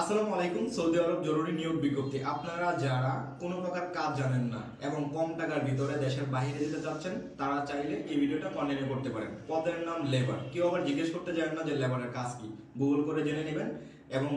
আসসালামু আলাইকুম, সৌদি আরব জরুরি নিয়োগ বিজ্ঞপ্তি। আপনারা যারা কোনো প্রকার কাজ জানেন না এবং কম টাকার ভিতরে দেশের বাইরে যেতে চাচ্ছেন, তারা চাইলে এই ভিডিওটা কন্টিনিউ করতে পারেন। পদের নাম লেবার। কেউ আবার জিজ্ঞেস করতে জানেন না যে লেবারের কাজ কি। গুগল করে জেনে নেবেন এবং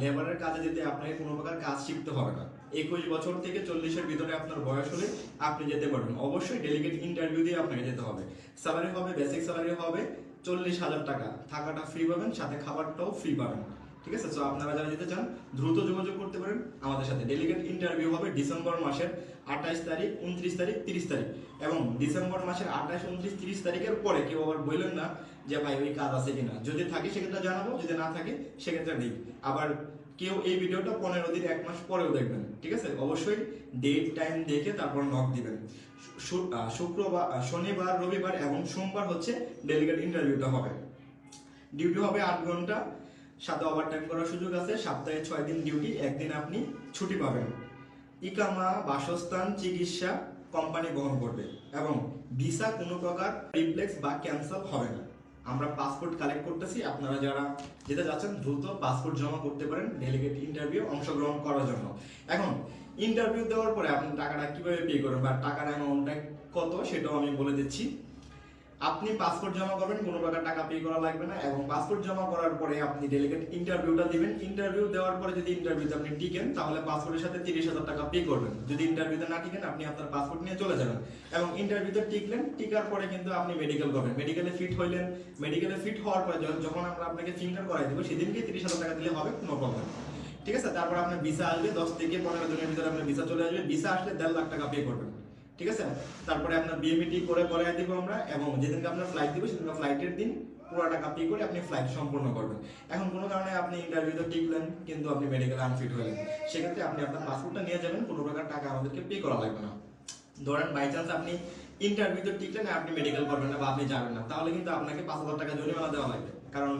লেবারের কাজে যেতে আপনাকে কোনো প্রকার কাজ শিখতে হবে না। একুশ বছর থেকে চল্লিশের ভিতরে আপনার বয়স হলে আপনি যেতে পারবেন। অবশ্যই ডেলিগেট ইন্টারভিউ দিয়ে আপনাকে যেতে হবে। স্যালারি হবে বেসিক স্যালারি হবে চল্লিশ হাজার টাকা। থাকাটা ফ্রি পাবেন, সাথে খাবারটাও ফ্রি পাবেন। ঠিক আছে? সো আপনারা যারা যেতে চান, দ্রুত যোগাযোগ করতে পারেন আমাদের সাথে। ডেলিগেট ইন্টারভিউ হবে ডিসেম্বর মাসের আঠাশ তারিখ, উনত্রিশ তারিখ, তিরিশ তারিখ। এবং ডিসেম্বর মাসের আঠাশ, উনত্রিশ, তিরিশ তারিখের পরে কেউ আবার বললেন না যে, ভাই, ওই কাজ আছে কিনা? যদি থাকে, সেক্ষেত্রে জানাব, যদি না থাকে, সেক্ষেত্রে নেই। আবার কেউ এই ভিডিওটা পনেরো দিন, এক মাস পরেও দেখবেন, ঠিক আছে? অবশ্যই ডেট টাইম দেখে তারপর নক দিবেন। শুক্রবার শনিবার, রবিবার এবং সোমবার হচ্ছে ডেলিগেট ইন্টারভিউটা হবে। ডিউটি হবে আট ঘণ্টা সাথে ওভার টাইম করার সুযোগ আছে। সপ্তাহে ছয় দিন ডিউটি একদিন আপনি ছুটি পাবেন। ইকামা, বাসস্থান, চিকিৎসা কোম্পানি বহন করবে এবং ভিসা কোনো প্রকার রিপ্লেক্স বা ক্যান্সেল হবে না। আমরা পাসপোর্ট কালেক্ট করতেছি। আপনারা যারা যেতে যাচ্ছেন, দ্রুত পাসপোর্ট জমা করতে পারেন ডেলিগেট ইন্টারভিউ অংশগ্রহণ করার জন্য। এখন ইন্টারভিউ দেওয়ার পরে আপনি টাকাটা কীভাবে পে করবেন বা টাকার অ্যামাউন্টটা কত, সেটাও আমি বলে দিচ্ছি। আপনি পাসপোর্ট জমা করবেন, কোনো প্রকার টাকা পে করা লাগবে না এবং পাসপোর্ট জমা করার পরে আপনি ডেলিগেট ইন্টারভিউটা দিবেন। ইন্টারভিউ দেওয়ার পরে যদি ইন্টারভিউতে আপনি টিকেন, তাহলে পাসপোর্টের সাথে তিরিশ হাজার টাকা পে করবেন। যদি ইন্টারভিউতে না টিকেন, আপনি আপনার পাসপোর্ট নিয়ে চলে যাবেন। এবং ইন্টারভিউতে টিকলেন, টিকার পরে কিন্তু আপনি মেডিকেল করবেন। মেডিকেলে ফিট হইলেন। মেডিকেলে ফিট হওয়ার পরে যখন- আমরা আপনাকে ফিঙ্গার করাই দেবো সেদিনকে তিরিশ হাজার টাকা দিলে হবে, কোনো প্রবলেম ঠিক আছে? তারপর আপনার ভিসা আসবে, দশ থেকে পনেরো দিনের ভিতরে আপনার ভিসা চলে আসবে। ভিসা আসলে দেড় লাখ টাকা পে করবেন। ঠিক আছে? তারপরে আপনার বিএমইটি করে করাই দিব আমরা এবং যেদিনকে আপনার ফ্লাইট দিব, সেদিনকে ফ্লাইটের দিন পুরো টাকা পে করে আপনি ফ্লাইট সম্পূর্ণ করবেন। এখন কোনো কারণে আপনি ইন্টারভিউতে টিকলেন, কিন্তু আপনি মেডিকেল আনফিট হয়ে হলেন সেক্ষেত্রে আপনি আপনার পাসপোর্টটা নিয়ে যাবেন, কোনো প্রকার টাকা আমাদেরকে পে করা লাগবে না। ধরেন বাই চান্স আপনি ইন্টারভিউতে টিকলেন আপনি মেডিকেল করবেন না বা আপনি যাবেন না, তাহলে কিন্তু আপনাকে পাঁচ হাজার টাকা জরিমানা দেওয়া লাগবে। কারণ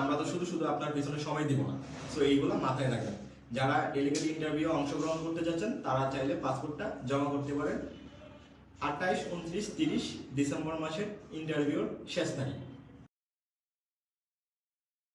আমরা তো শুধু শুধু আপনার পিছনে সময় দিব না। সো এইগুলো মাথায় রাখবেন। যারা ডেলিগেট ইন্টারভিউ অংশগ্রহণ করতে যাচ্ছেন, তারা চাইলে পাসপোর্টটা জমা করতে পারেন। আঠাইশ উনত্রিশ তিরিশ ডিসেম্বর মাসের ইন্টারভিউর শেষ তারিখ।